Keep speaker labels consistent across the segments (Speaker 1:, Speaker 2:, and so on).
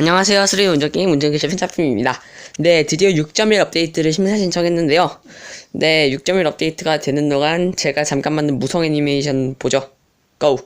Speaker 1: 안녕하세요. 수리 운전 게임 운전기사 펜타품입니다. 네, 드디어 6.1 업데이트를 심사 신청했는데요. 네, 6.1 업데이트가 되는 동안 제가 잠깐 만든 무성 애니메이션 보죠. 고!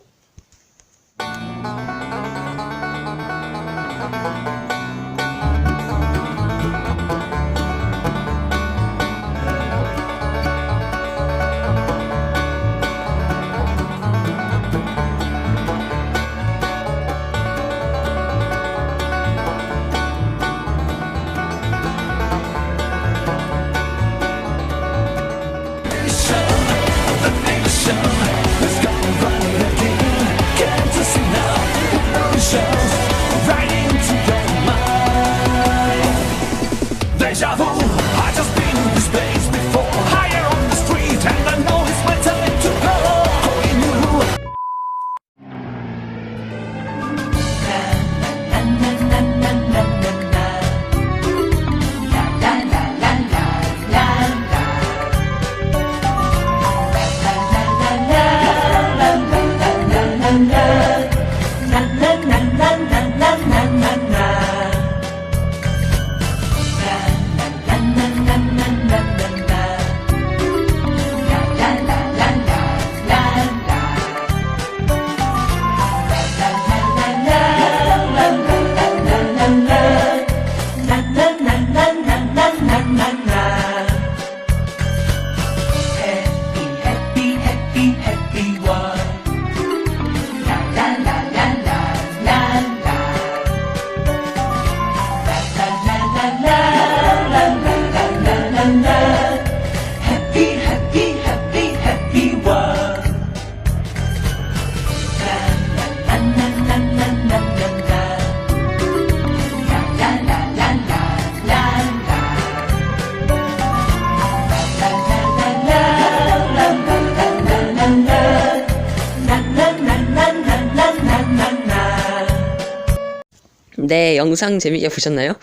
Speaker 1: 네, 영상 재밌게 보셨나요?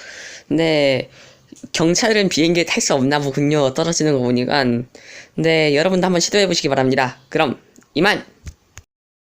Speaker 1: 네, 경찰은 비행기에 탈 수 없나 보군요. 떨어지는 거 보니까. 네, 여러분도 한번 시도해 보시기 바랍니다. 그럼, 이만!